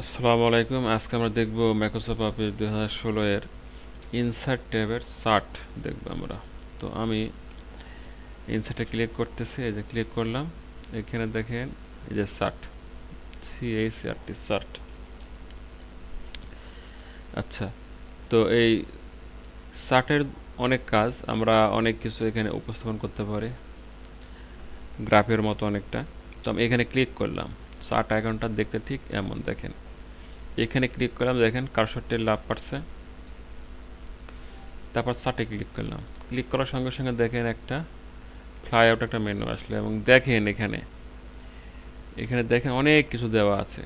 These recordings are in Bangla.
আসসালামু আলাইকুম। আজকে আমরা দেখব মাইক্রোসফট অফিস দুই হাজার ষোলো এর ইনসার্ট ট্যাবের চার্ট দেখব আমরা। তো আমি ইনসার্টে ক্লিক করতেছি, এই যে ক্লিক করলাম। এখানে দেখেন, এই যে চার্ট সিএইচআরটি চার্ট আচ্ছা তো এই চার্টের অনেক কাজ, আমরা অনেক কিছু এখানে উপস্থাপন করতে পারি। গ্রাফের মতো অনেকটা। তো আমি এখানে ক্লিক করলাম। চার্ট আইকনটা দেখতে ঠিক এমন, দেখেন। এখানে ক্লিক করলাম, দেখেন কারশটটি লাভ পাচ্ছে তারপর চার্টে ক্লিক করলাম। ক্লিক করার সঙ্গে সঙ্গে দেখেন একটা ফ্লাই আউট একটা মেনু আসলো এবং দেখেন এখানে এখানে দেখেন অনেক কিছু দেওয়া আছে।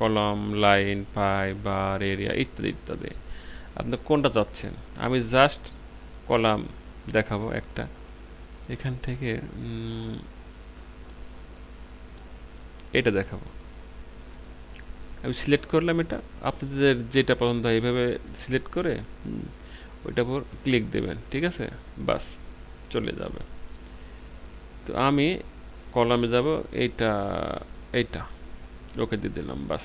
কলম লাইন পাই বার এরিয়া ইত্যাদি ইত্যাদি। আপনি কোনটা চাচ্ছেন? আমি জাস্ট কলাম দেখাবো একটা। এখান থেকে এটা দেখাবো। আমি সিলেক্ট করলাম এটা। আপনাদের যেটা পছন্দ হয় এইভাবে সিলেক্ট করে ওইটার উপর ক্লিক দেবেন, ঠিক আছে? বাস, চলে যাবে। তো আমি কলামে যাব, এইটা এইটা। ওকে দিয়ে দিলাম, বাস।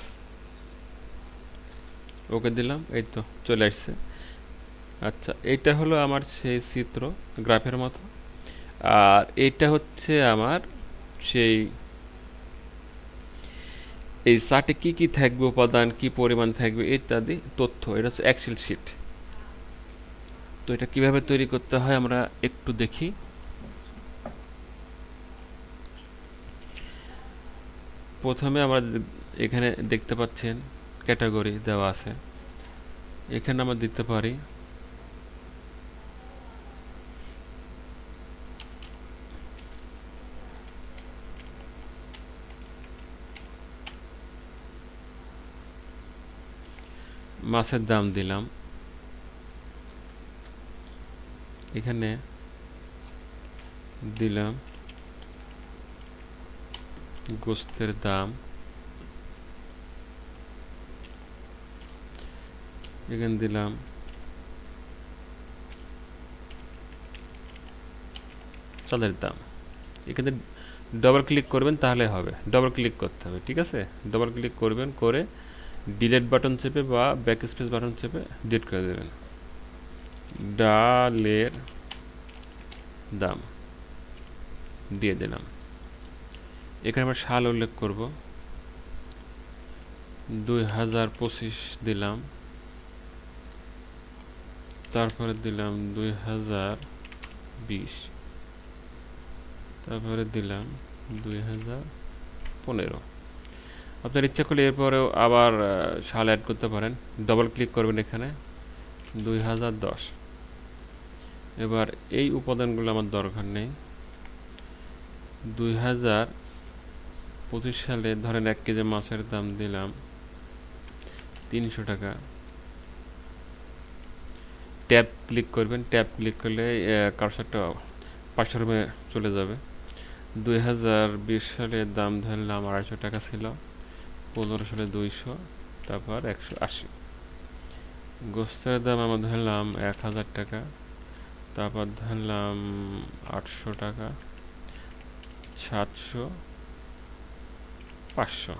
ওকে দিলাম, এই তো চলে আসছে। আচ্ছা এইটা হলো আমার সেই চিত্র গ্রাফের মতো। আর এইটা হচ্ছে আমার সেই এই চার্টে কি কি থাকবে, উপাদান, কি পরিমাণ থাকবে, ইত্যাদি তথ্য। এটা হচ্ছে এক্সেল শিট তো এটা কীভাবে তৈরি করতে হয় আমরা একটু দেখি। প্রথমে আমরা এখানে দেখতে পাচ্ছেন, ক্যাটাগরি দেওয়া আছে। এখানে আমরা দিতে পারি মাছের দাম দিলাম। এখানে দিলাম গোস্তের দাম। এখানে দিলাম চালের দাম। এখানে ডবল ক্লিক করবেন তাহলে হবে। ডবল ক্লিক করতে হবে, ঠিক আছে? ডবল ক্লিক করবেন, করে ডিলেট বাটন চেপে বা ব্যাক স্পেস বাটন চেপে ডিলিট করে দেবেন। ডালের দাম দিয়ে দিলাম। এখানে আমরা সাল উল্লেখ করব। দুই হাজার পঁচিশ দিলাম। তারপরে দিলাম দুই হাজার বিশ। তারপরে দিলাম দুই হাজার পনেরো। আপনার ইচ্ছা করলে এরপরেও আবার সাল অ্যাড করতে পারেন। ডবল ক্লিক করবেন এখানে। দুই হাজার দশ। এবার এই উপাদানগুলো আমার দরকার নেই। দুই হাজার পঁচিশ সালে ধরেন এক কেজি মাছের দাম দিলাম তিনশো টাকা। ট্যাব ক্লিক করবেন। ট্যাব ক্লিক করলে কারসারটা পাঁচশো রুমে চলে যাবে। দুই হাজার বিশ সালে দাম ধরলাম আড়াইশো টাকা ছিল। পনেরো সালে দুইশো, তারপর একশো আশি। গোস্তের দাম আমরা ধরলাম এক হাজার টাকা, তারপর ধরলাম আটশো টাকা, সাতশো, পাঁচশো।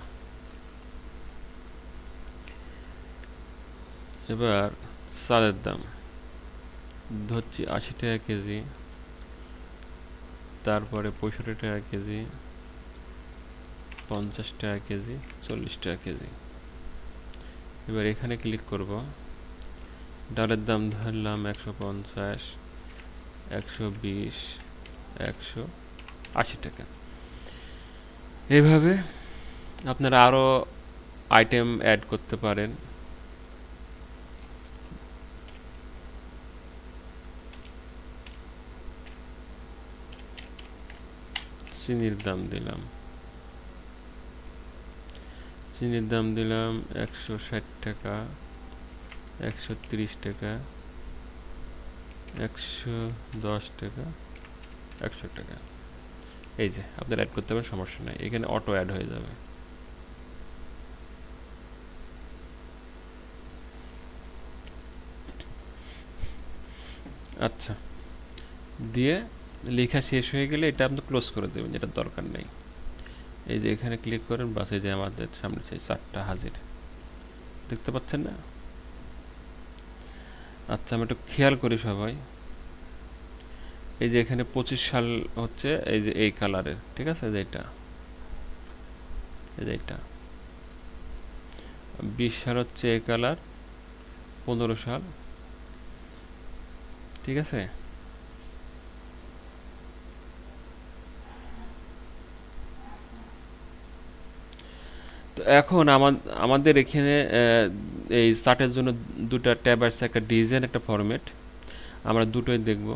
এবার চালের দাম। ধরছি আশি টাকা কেজি, তারপরে পঁয়ষট্টি টাকা কেজি পঞ্চাশ টাকা কেজি, চল্লিশ টাকা কেজি। এবার এখানে ক্লিক করব। ডালের দাম ধরলাম একশো পঞ্চাশ, একশো বিশ, একশো আশি টাকা। এইভাবে আপনারা আরও আইটেম অ্যাড করতে পারেন। চিনির দাম দিলাম। চিনির দাম দিলাম একশো ষাট টাকা, একশো তিরিশ টাকা, একশো দশ টাকা, একশো টাকা। এই যে, আপনারা অ্যাড করতে পারেন, সমস্যা নাই। এখানে অটো অ্যাড হয়ে যাবে। আচ্ছা। দিয়ে লেখা শেষ হয়ে গেলে এটা আপনি ক্লোজ করে দেবেন যেটা দরকার নেই। এই যে এখানে ক্লিক করেন, বাস এই যে আমাদের সামনে সেই চারটা হাজির। দেখতে পাচ্ছেন না? আচ্ছা আমি একটু খেয়াল করি সবাই। এই যে এখানে পঁচিশ সাল হচ্ছে, এই যে এই কালারের ঠিক আছে? এই যে এটা। এই যে এটা। বিশ সাল হচ্ছে এই কালার পনেরো সাল। ঠিক আছে? এখন আমাদের এখানে এই চার্টের জন্য দুটা ট্যাব আছে, একটা ডিজাইন, একটা ফরম্যাট। আমরা দুটোই দেখব।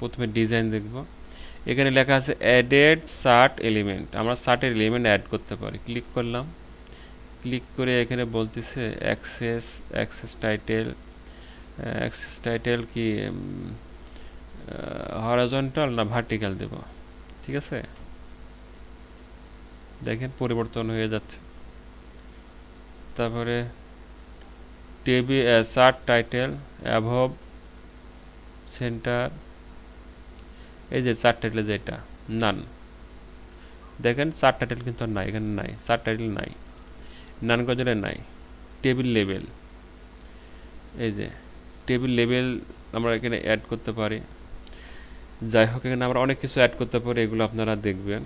প্রথমে ডিজাইন দেখব। এখানে লেখা আছে অ্যাডেড চার্ট এলিমেন্ট আমরা চার্টের এলিমেন্ট অ্যাড করতে পারি। ক্লিক করলাম। ক্লিক করে এখানে বলতেছে axis axis title axis title কি হরাজন্টাল না ভার্টিক্যাল দেব? ঠিক আছে? দেখেন, পরিবর্তন হয়ে যাচ্ছে। তারপরে টেবি চার্ট টাইটেল, অ্যাভব, সেন্টার, এই যে চার্ট টাইটেল যেটা, নান। দেখেন চার্ট টাইটেল কিন্তু নাই, এখানে নাই চার্ট টাইটেল নাই, নান গজলে নাই, টেবিল লেভেল। এই যে টেবিল লেভেল আমরা এখানে অ্যাড করতে পারি। যাই হোক, এখানে আমরা অনেক কিছু অ্যাড করতে পারি, এগুলো আপনারা দেখবেন।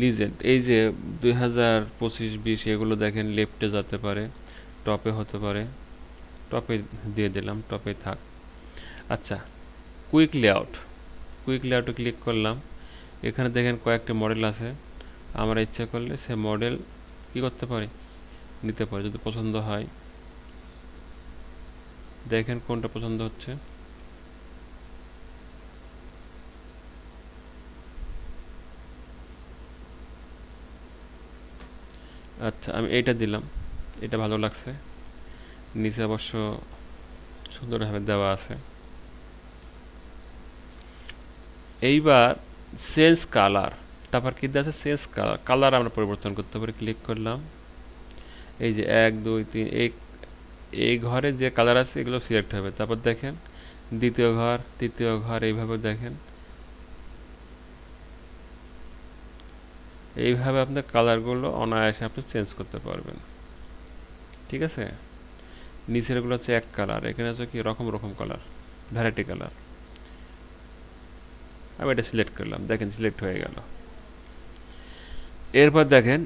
লিজেন্ড এই যে দুই হাজার পঁচিশ বিশ এগুলো দেখেন লেফটে যেতে পারে টপে হতে পারে টপে দিয়ে দিলাম টপে থাক। আচ্ছা কুইক লেআউট কুইক লেআউটে ক্লিক করলাম। এখানে দেখেন কয়েকটি মডেল আছে। আমরা ইচ্ছা করলে সে মডেল কি করতে পারি? নিতে পারি, যদি পছন্দ হয়। দেখেন কোনটা পছন্দ হচ্ছে। আচ্ছা আমি এইটা দিলাম। এটা ভালো লাগছে। নিচে অবশ্য সুন্দরভাবে দেওয়া আছে। এইবার সেন্স কালার তারপর কি দেওয়া আছে? সেন্স কালার কালার আমরা পরিবর্তন করতে পারি ক্লিক করলাম। এই যে এক, দুই, তিন, এই এই ঘরে যে কালার আছে, এগুলো সিলেক্ট হবে। তারপর দেখেন, দ্বিতীয় ঘর, তৃতীয় ঘর, এইভাবে দেখেন। এইভাবে আপনার কালারগুলো অনায়াসে আপনি চেঞ্জ করতে পারবেন। ঠিক আছে? নিচেরগুলো হচ্ছে এক কালার এখানে হচ্ছে কি রকম রকম কালার ভ্যারাইটি কালার আমি এটা সিলেক্ট করলাম, দেখেন সিলেক্ট হয়ে গেল। এরপর দেখেন,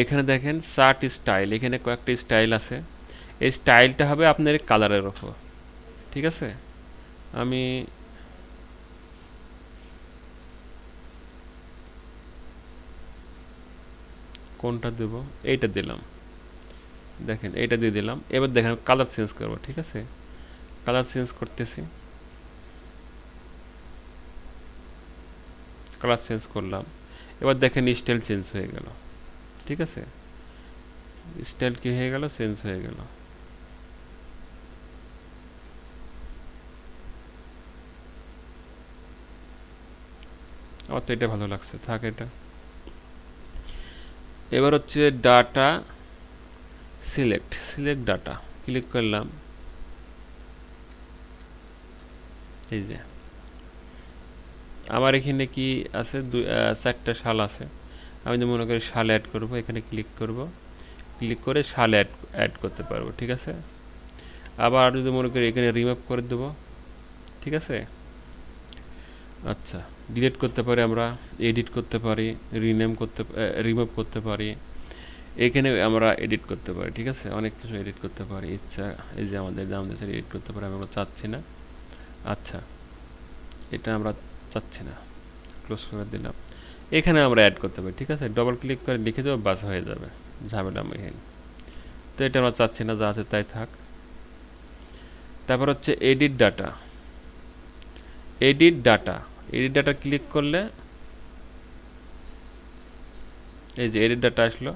এখানে দেখেন চার্ট স্টাইল এখানে কয়েকটা স্টাইল আছে। এই স্টাইলটা হবে আপনার কালারের ওপর ঠিক আছে? আমি কোনটা দেব? এইটা দিলাম। দেখেন, এইটা দিয়ে দিলাম। এবার দেখেন কালার চেঞ্জ করব, ঠিক আছে? কালার চেঞ্জ করতেছি। কালার চেঞ্জ করলাম। এবার দেখেন স্টাইল চেঞ্জ হয়ে গেল। ঠিক আছে? স্টাইল কি হয়ে গেল? চেঞ্জ হয়ে গেল। আমার তো এটা ভালো লাগছে। থাক এটা। এবার হচ্ছে data select select data click করলাম। এই যে। আমার এখানে কি আছে? চারটা সাল আছে। আমি যদি মনে করি সাল অ্যাড করব, এখানে ক্লিক করব। ক্লিক করে সাল অ্যাড অ্যাড করতে পারব, ঠিক আছে? আবার যদি মনে করি এখানে রিমুভ করে দেবো, ঠিক আছে? আচ্ছা। ডিলিট করতে পারি আমরা এডিট করতে পারি রিনেম করতে রিমুভ করতে পারি। এখানে আমরা এডিট করতে পারি, ঠিক আছে? অনেক কিছু এডিট করতে পারি। ইচ্ছা, এই যে আমাদের দাম দেশের এডিট করতে পারি আমরা চাচ্ছি না। আচ্ছা এটা আমরা চাচ্ছি না। ক্লোজ করে দিলাম। এখানে আমরা অ্যাড করতে পারি, ঠিক আছে? ডবল ক্লিক করে লিখে দেবো, বাস হয়ে যাবে ঝামেলা এখানে তো এটা আমরা চাচ্ছি না, যা আছে তাই থাক। তারপর হচ্ছে edit data edit data edit data click করলে এই যে এডিট ডাটা আসলো।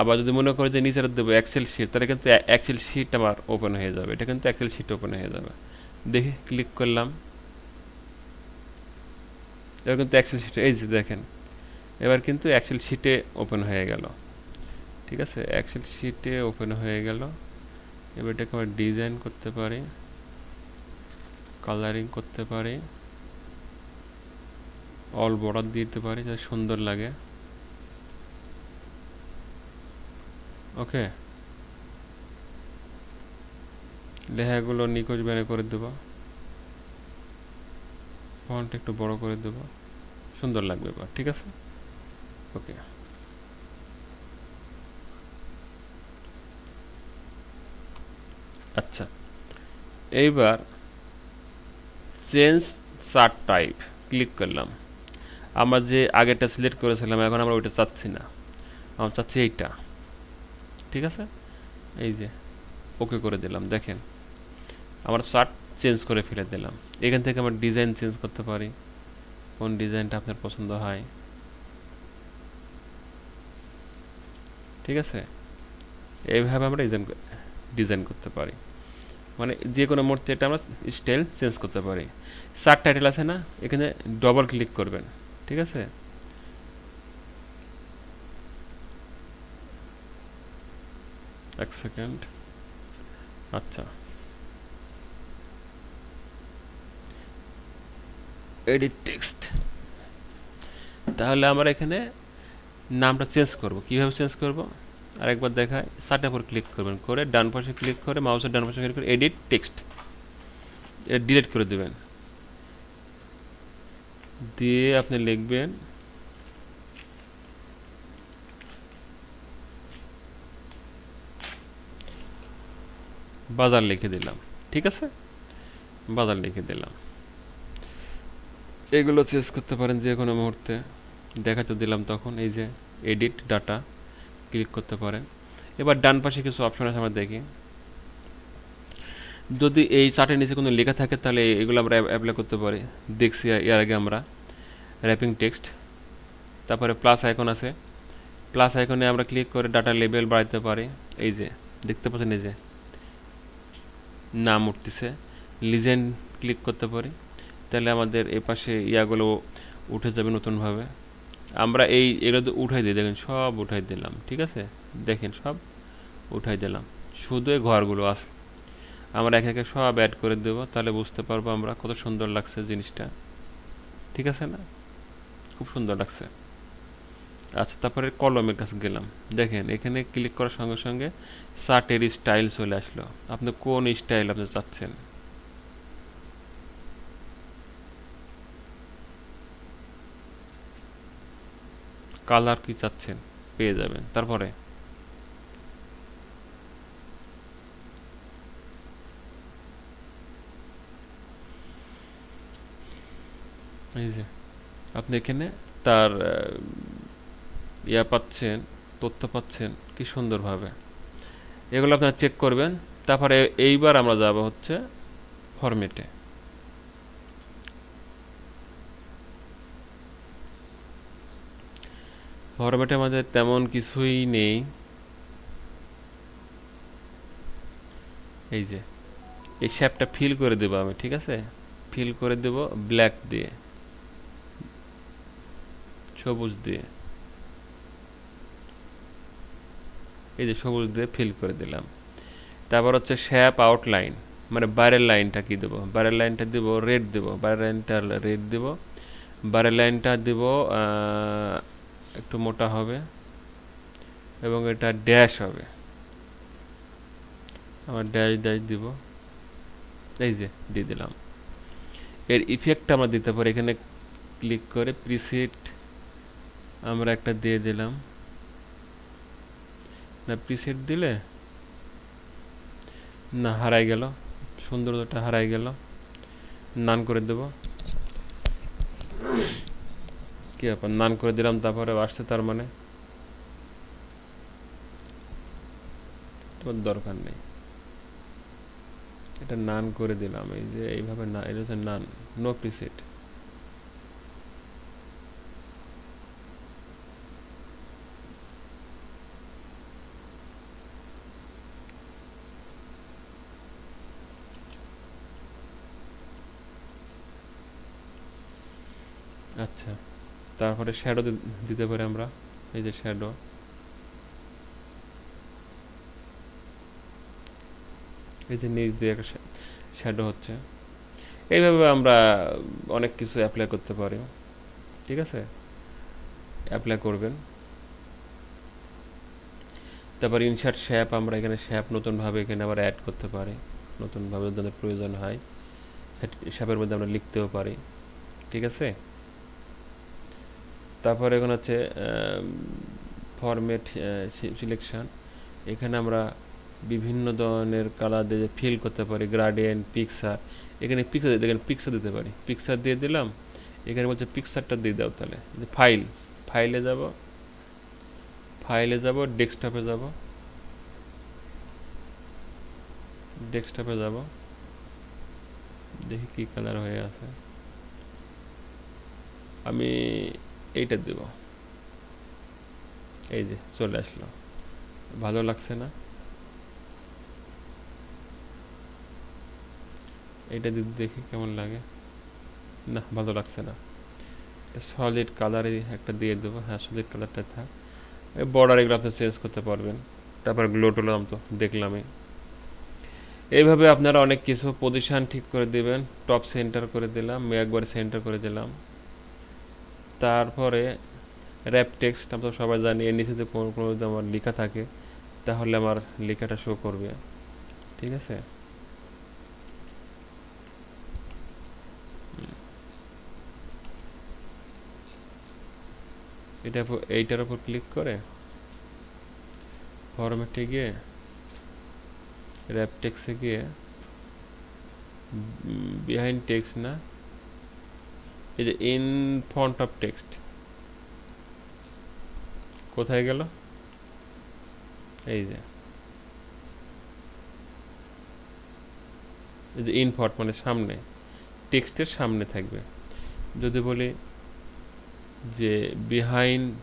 আবার যদি মনে করে যে নিচে দেবো এক্সেল শিট তাহলে কিন্তু এক্সেল শিট আমার ওপেন হয়ে যাবে। এটা কিন্তু এক্সেল শিট ওপেন হয়ে যাবে। দেখি ক্লিক করলাম। এবার কিন্তু এক্সেল শিটে এই যে দেখেন। এবার কিন্তু এক্সেল শিটে ওপেন হয়ে গেল। ঠিক আছে? এক্সেল শিটে ওপেন হয়ে গেল। এবার এটাকে আমরা ডিজাইন করতে পারি। কালারিং করতে পারি। অল বর্ডার দিতে পারি, যা সুন্দর লাগে। ওকে। লেখাগুলো নিখোঁজ বেড়ে করে দেবো। ফন্ট একটু বড় করে দেবো। সুন্দর লাগবে এবার, ঠিক আছে? ওকে। আচ্ছা এইবার চেঞ্জ চার্ট টাইপ, ক্লিক করলাম। আমরা যে আগেরটা সিলেক্ট করেছিলাম, এখন আমরা ওইটা চাচ্ছি না। আমরা চাচ্ছি এইটা। ঠিক আছে? এই যে ওকে করে দিলাম, দেখেন। আমার চার্ট চেঞ্জ করে ফেলে দিলাম। এখান থেকে আমরা ডিজাইন চেঞ্জ করতে পারি। কোন ডিজাইনটা আপনার পছন্দ হয়। ঠিক আছে? এইভাবে আমরা ডিজাইন ডিজাইন করতে পারি। মানে যে কোনো মুহূর্তে এটা আমরা স্টাইল চেঞ্জ করতে পারি। সার টাইটেল আছে না? এখানে ডবল ক্লিক করবেন। ঠিক আছে? এক সেকেন্ড আচ্ছা। এডিট টেক্সট তাহলে আমরা এখানে নামটা চেঞ্জ করব। কীভাবে চেঞ্জ করব? আরেকবার দেখায় সার্টের উপর ক্লিক করবেন করে, ডান পাশে ক্লিক করে মাউসের ডান পাশে ক্লিক করে এডিট টেক্সট এটা ডিলিট করে দেবেন। দিয়ে আপনি লিখবেন বাজার লিখে দিলাম, ঠিক আছে? বাজার লিখে দিলাম। এগুলো চেঞ্জ করতে পারেন যে কোনো মুহূর্তে। দেখাতে দিলাম তখন, এই যে এডিট ডাটা ক্লিক করতে পারেন। এবার ডান পাশে কিছু অপশন আছে আমরা দেখি। যদি এই চার্টের নিচে কোনো লেখা থাকে, তাহলে এগুলো আমরা অ্যাপ্লাই করতে পারি। দেখছি এর আগে আমরা র্যাপিং টেক্সট তারপরে প্লাস আইকন আছে। প্লাস আইকনে আমরা ক্লিক করে ডাটা লেভেল বাড়াইতে পারি। এই যে, দেখতে পাচ্ছেন এই যে, নাম উঠতেছে। লিজেন্ড ক্লিক করতে পারি। তাহলে আমাদের এ পাশে ইয়াগুলো উঠে যাবে নতুনভাবে। আমরা এই, এগুলো তো উঠাই দিই, দেখেন সব উঠাই দিলাম, ঠিক আছে? দেখেন সব উঠাই দিলাম। শুধু ঘরগুলো আছে। আমরা এক একে সব অ্যাড করে দেবো, তাহলে বুঝতে পারব আমরা কত সুন্দর লাগছে জিনিসটা। ঠিক আছে না? খুব সুন্দর লাগছে। আচ্ছা তারপরে কলমের কাছে গেলাম। দেখেন, এখানে ক্লিক করার সঙ্গে সঙ্গে শার্টের স্টাইল চলে আসলো। আপনি কোন স্টাইল আপনি চাচ্ছেন? কালার কি চাচ্ছেন? পেয়ে যাবেন। তারপরে এই যে, আপনি এখানে তার ইয়া পাচ্ছেন, তথ্য পাচ্ছেন, কি সুন্দরভাবে। এগুলো আপনারা চেক করবেন। তারপরে এইবার আমরা যাব হচ্ছে ফরমেটে ফরম্যাটে আমাদের তেমন কিছুই নেই। এই যে, এই শ্যাপটা ফিল করে দেবো আমি, ঠিক আছে? ফিল করে দেব ব্ল্যাক দিয়ে। সবুজ দিয়ে। এই যে সবুজ দিয়ে ফিল করে দিলাম। তারপর হচ্ছে শ্যাপ আউটলাইন মানে বাইরের লাইনটা কি দেবো? বাইরের লাইনটা দেবো রেড দেবো। বাইরের লাইনটা রেড দেবো। বাইরের লাইনটা দেবো একটু মোটা হবে এবং এটা ড্যাশ হবে। আমার ড্যাশ ড্যাশ দিব। এই যে, দিয়ে দিলাম। এর ইফেক্ট আমরা দিতে পারি। এখানে ক্লিক করে প্রিসেট আমরা একটা দিয়ে দিলাম। না প্রিসেট দিলে? না, হারাই গেল। সুন্দরতা হারাই গেল। নান করে দেব। কি ব্যাপার? নান করে দিলাম, তারপরে আসছে তার মানে? তোর দরকার নেই। এটা নান করে দিলাম, এই যে এইভাবে না, এটা হচ্ছে নান নো প্রিসেট আচ্ছা। তারপরে শ্যাডো দিতে পারি আমরা, এই যে শ্যাডো এই যে নিচ দিয়ে একটা শ্যাডো হচ্ছে। এইভাবে আমরা অনেক কিছু অ্যাপ্লাই করতে পারি। ঠিক আছে? অ্যাপ্লাই করবেন। তারপর ইনসার্ট শ্যাপ আমরা এখানে শ্যাপ নতুনভাবে এখানে আবার অ্যাড করতে পারি। নতুনভাবে যদি প্রয়োজন হয় শ্যাপের মধ্যে আমরা লিখতেও পারি। ঠিক আছে? তারপর এখন হচ্ছে ফরম্যাট সিলেকশন এখানে আমরা বিভিন্ন ধরনের কালার দিয়ে ফিল করতে পারি গ্রাডিয়েন্ট পিকচার এখানে পিকচার দেখেন পিকচার দিতে পারি। পিকচার দিয়ে দিলাম, এখানে বলছে পিকচারটা দিয়ে দাও তাহলে। ফাইল ফাইলে যাব ফাইলে যাব ডেস্কটপে যাব ডেস্কটপে যাব। দেখি কি কালার হয়ে আছে। আমি এইটা দেব। এই যে চলে আসলো। ভালো লাগছে না? এইটা যদি দেখি কেমন লাগে? না, ভালো লাগছে না। সলিড কালারই একটা দিয়ে দেবো। হ্যাঁ সলিড কালারটা থাক। বর্ডার এগুলো আপনি চেঞ্জ করতে পারবেন। তারপর গ্লো টোলাম তো দেখলামই। এইভাবে আপনারা অনেক কিছু পজিশন ঠিক করে দিবেন। টপ সেন্টার করে দিলাম, একবার সেন্টার করে দিলাম। তারপরে র্যাপ টেক্সট আমরা সবাই জানি, এর নিচে যদি কোনো কোনো যদি আমার লেখা থাকে, তাহলে আমার লেখাটা শো করবে। ঠিক আছে? এটা এইটার উপর ক্লিক করে ফরম্যাটে গিয়ে র্যাপ টেক্সে গিয়ে বিহাইন্ড টেক্সট না এই যে ইন ফন্ট অফ টেক্সট কোথায় গেল? এই যে। এই যে ইন ফন্ট মানে সামনে। টেক্সটের সামনে থাকবে। যদি বলি যে বিহাইন্ড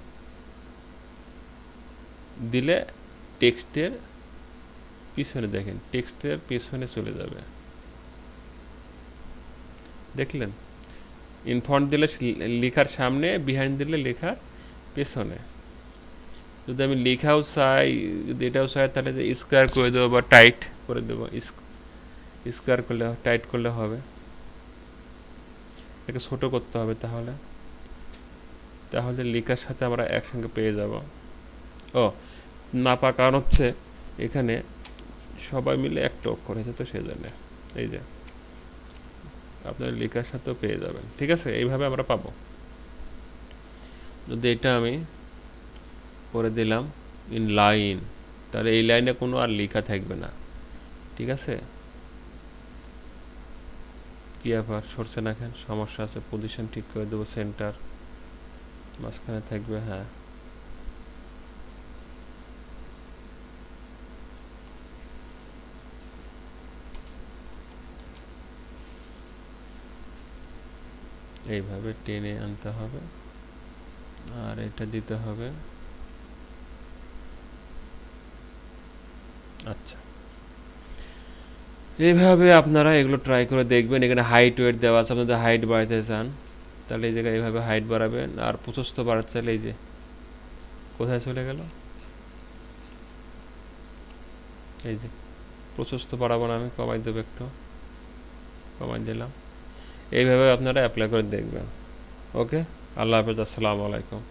দিলে টেক্সটের পিছনে দেখেন টেক্সটের পিছনে চলে যাবে। দেখলেন? ইনফ্রন্ট দিলে লেখার সামনে বিহাইন্ড দিলে লেখার পেছনে। যদি আমি লেখাও চাই, যদি এটাও চাই, তাহলে যে স্কোয়ার করে দেবো বা টাইট করে দেবো। স্কোয়ার করলে টাইট করলে হবে। এটাকে ছোটো করতে হবে তাহলে। তাহলে লেখার সাথে আমরা একসঙ্গে পেয়ে যাব। ও, না পা কারণ হচ্ছে এখানে সবাই মিলে একটা অক্ষর হয়েছে তো সেজন্য। এই যে। আপনার লেখার সাথেও পেয়ে যাবেন। ঠিক আছে? এইভাবে আমরা পাবো। যদি এটা আমি করে দিলাম ইন লাইন তাহলে এই লাইনে কোনো আর লেখা থাকবে না। ঠিক আছে? কি আবার সরছে না কেন? সমস্যা আছে। পজিশন ঠিক করে দেবো সেন্টার মাঝখানে থাকবে হ্যাঁ। এইভাবে টেনে আনতে হবে। আর এটা দিতে হবে। আচ্ছা। এইভাবে আপনারা এগুলো ট্রাই করে দেখবেন। এখানে হাইট ওয়েট দেওয়া আছে। আপনাদের হাইট বাড়াতে চান, তাহলে এই জায়গায় এইভাবে হাইট বাড়াবেন। আর প্রশস্ত বাড়াতে চাইলে এই যে, কোথায় চলে গেল? এই যে, প্রশস্ত বাড়াবো না আমি, কমাই দেবো একটু। কমাই দিলাম। এইভাবে আপনারা অ্যাপ্লাই করে দেখবেন। ওকে আল্লাহ হাফেজ আসসালামু আলাইকুম।